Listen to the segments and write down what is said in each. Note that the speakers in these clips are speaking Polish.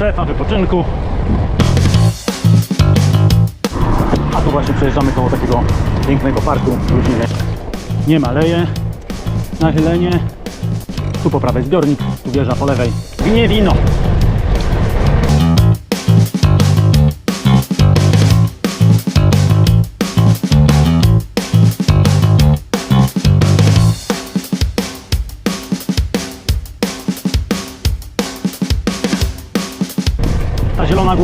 strefa wypoczynku. A tu właśnie przejeżdżamy koło takiego pięknego parku w Ludzinie. Nie maleje, nachylenie. Tu po prawej zbiornik, tu wieża po lewej. Gniewino.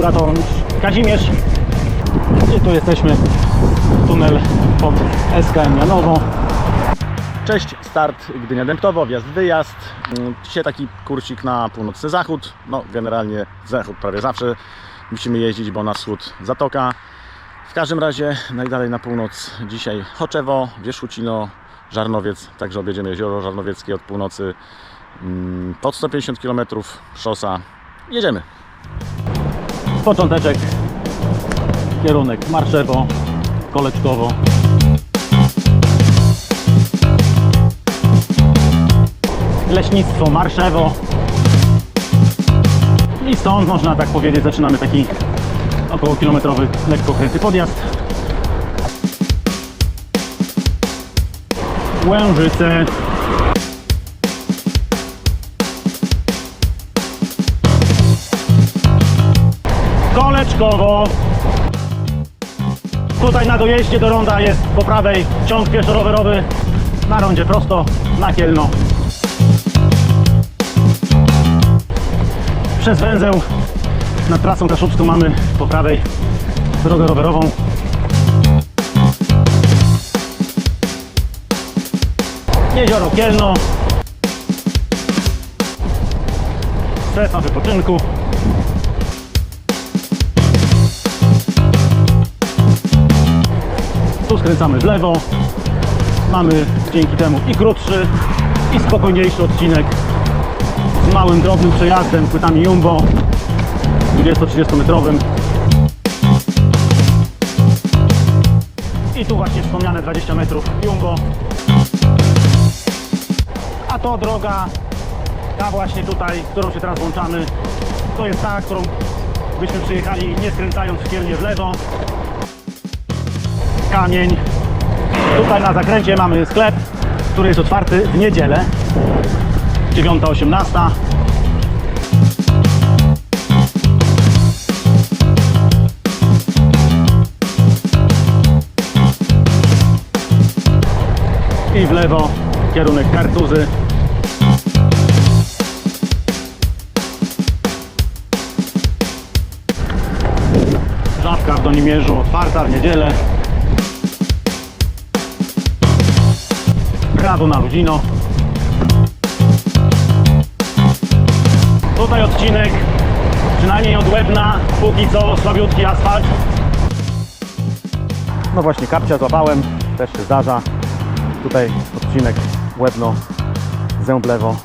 Ta zielona góra to Kazimierz. I tu jesteśmy. Tunel pod SKM Janowo. Cześć, start Gdynia Dębtowo, wjazd, wyjazd. Mm, Dzisiaj taki kursik na północny zachód. No, generalnie zachód prawie zawsze musimy jeździć, bo na wschód zatoka. W każdym razie najdalej na północ dzisiaj Choczewo, Wierzchucino, Żarnowiec. Także objedziemy jezioro Żarnowieckie od północy mm, pod 150 km szosa. Jedziemy. Począteczek, kierunek Marszewo, Koleczkowo. Leśnictwo Marszewo. I stąd można tak powiedzieć zaczynamy taki około kilometrowy lekko kręty podjazd. Łężyce. Koleczkowo. Tutaj na dojeździe do ronda jest po prawej ciąg pieszo-rowerowy. Na rondzie prosto, na Kielno. Przez węzeł nad trasą kaszubską mamy po prawej drogę rowerową. Jezioro Kielno. Strefa wypoczynku. Skręcamy w lewo. Mamy dzięki temu i krótszy, i spokojniejszy odcinek z małym, drobnym przejazdem, płytami Jumbo 20-30 metrowym. I tu właśnie wspomniane 20 metrów Jumbo. A to droga, ta właśnie tutaj, którą się teraz włączamy, to jest ta, którą byśmy przyjechali nie skręcając w w lewo. Kamień. Tutaj na zakręcie mamy sklep, który jest otwarty w niedzielę. 9.18. I w lewo kierunek Kartuzy. Żabka w Donimierzu otwarta w niedzielę. Prawo na Ludzino. Tutaj odcinek, przynajmniej od Łebna, póki co słabiutki asfalt. No właśnie, kapcia złapałem, też się zdarza. Tutaj odcinek Łebno, Zęblewo.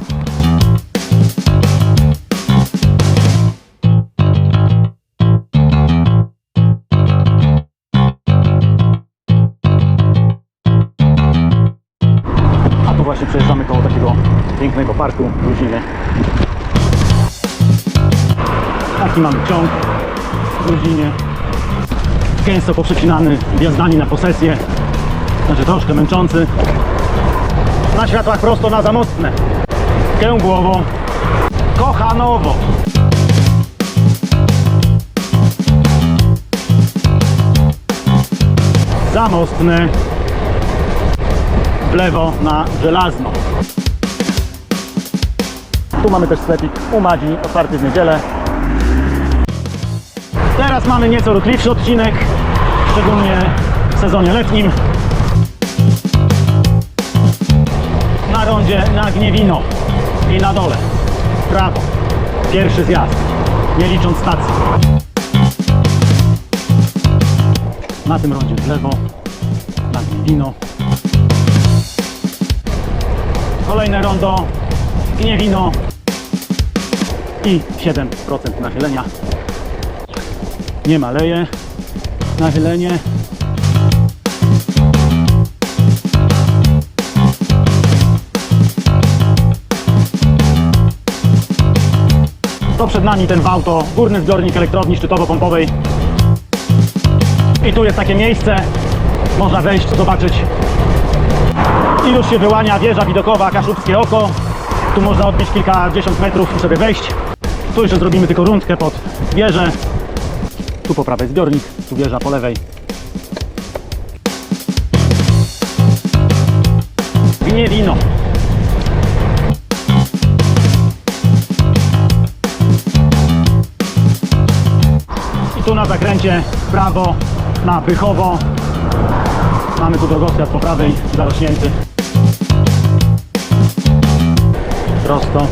Pięknego parku w Luzinie. Taki mamy ciąg w Luzinie. Gęsto poprzecinany wjazdami na posesję. Znaczy troszkę męczący. Na światłach prosto na Zamostne. Kęgłowo. Kochanowo. Zamostne. W lewo na Żelazno. Tu mamy też sklepik u Madzi, otwarty w niedzielę. Teraz mamy nieco ruchliwszy odcinek, szczególnie w sezonie letnim. Na rondzie na Gniewino i na dole. Prawo. Pierwszy zjazd, nie licząc stacji. Na tym rondzie w lewo, na Gniewino. Kolejne rondo, Gniewino i 7% nachylenia. Nie maleje, nachylenie. To przed nami ten wał to górny zbiornik elektrowni szczytowo-pompowej. I tu jest takie miejsce, można wejść, zobaczyć i już się wyłania wieża widokowa Kaszubskie Oko. Tu można odnieść kilkadziesiąt metrów i sobie wejść. Tu jeszcze zrobimy tylko rundkę pod wieżę. Tu po prawej zbiornik, tu wieża po lewej. Winie wino. I tu na zakręcie w prawo na Bychowo. Mamy tu drogowskaz po prawej, zarośnięty. Prosto.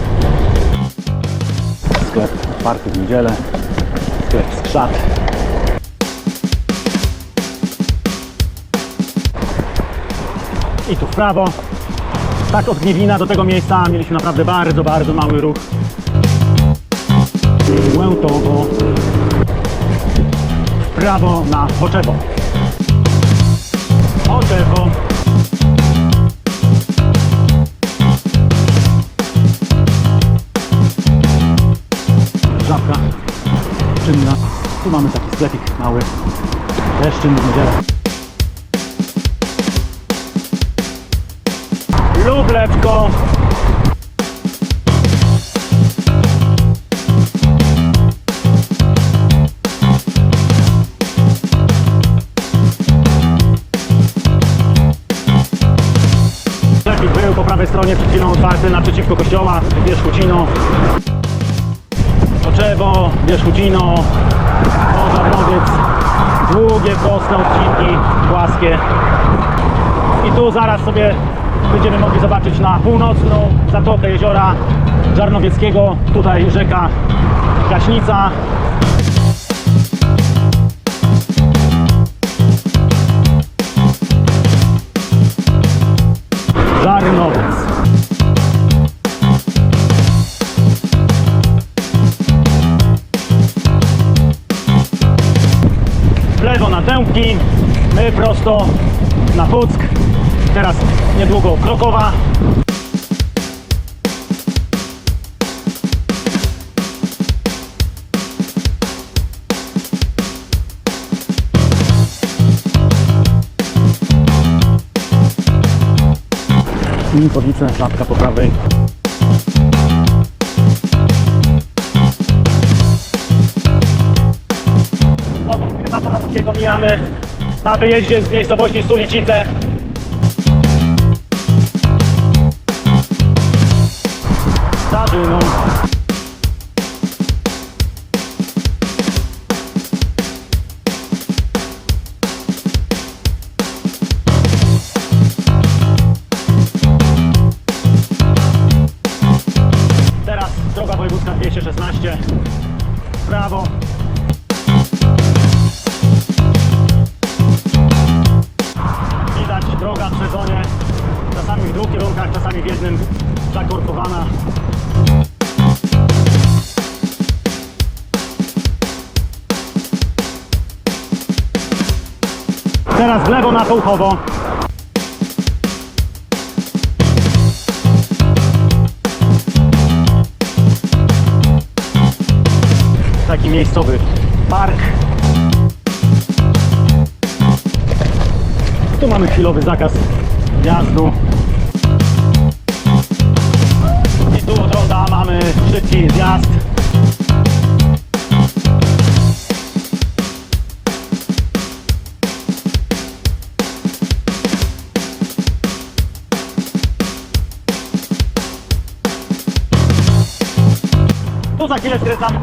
Sklep otwarty w niedzielę. Sklep skrzat. I tu w prawo. Tak od Gniewina do tego miejsca mieliśmy naprawdę bardzo, bardzo mały ruch. Łętowo. W prawo na Choczewo. Mamy taki sklepik mały. Też czynny w niedzielę. Lublewko. Sklepik był po prawej stronie przed chwilą otwarty naprzeciwko kościoła, Wierzchucino. Oczewo, Wierzchucino, Długie, proste odcinki, płaskie. I tu zaraz sobie będziemy mogli zobaczyć na północną zatokę jeziora Żarnowieckiego. Tutaj rzeka Gaśnica. Dębki, my prosto na Puck. Teraz niedługo Krokowa. Mikowice, żabka po prawej. Mijamy na wyjeździe z miejscowości Sulicice. Starzyną. Teraz droga wojewódzka 216 w prawo. Czasami w jednym, zakorkowana. Teraz w lewo na Połchowo. Taki miejscowy park. Tu mamy chwilowy zakaz wjazdu.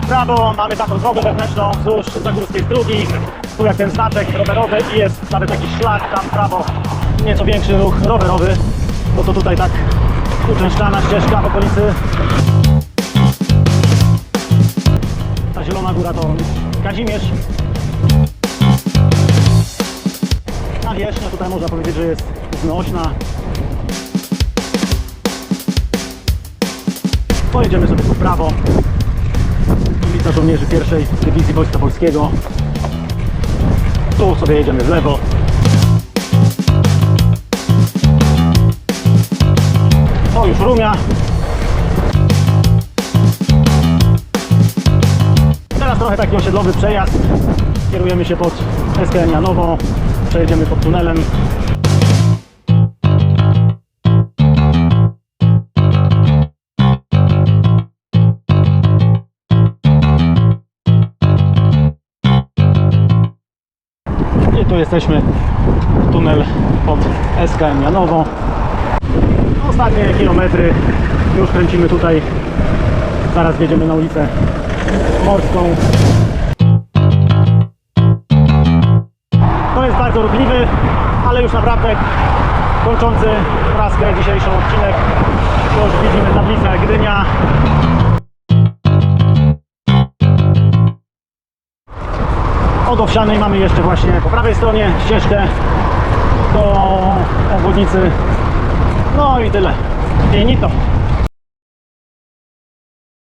Prawo, mamy taką drogę wewnętrzną wzdłuż Zagórskiej Strugi. Tu jak ten znaczek rowerowy i jest nawet jakiś szlak tam w prawo. Nieco większy ruch rowerowy, bo to tutaj tak uczęszczana ścieżka w okolicy. Ta zielona góra to Kazimierz. Nawierzchnia tutaj można powiedzieć, że jest znośna. Pojedziemy sobie tu w prawo. Ulica Żołnierzy pierwszej Dywizji Wojska Polskiego. Tu sobie jedziemy w lewo. To już Rumia. trochę taki osiedlowy przejazd. Kierujemy się pod SKM Janowo, przejedziemy pod tunelem. Tu jesteśmy, tunel pod SKM Janowo. Ostatnie kilometry, już kręcimy tutaj, zaraz wjedziemy na ulicę Morską. To jest bardzo ruchliwy, ale już naprawdę kończący praskę dzisiejszy odcinek. Już widzimy tablicę Gdynia. Od Owsianej mamy jeszcze właśnie po prawej stronie ścieżkę do obwodnicy. No i tyle. Finito.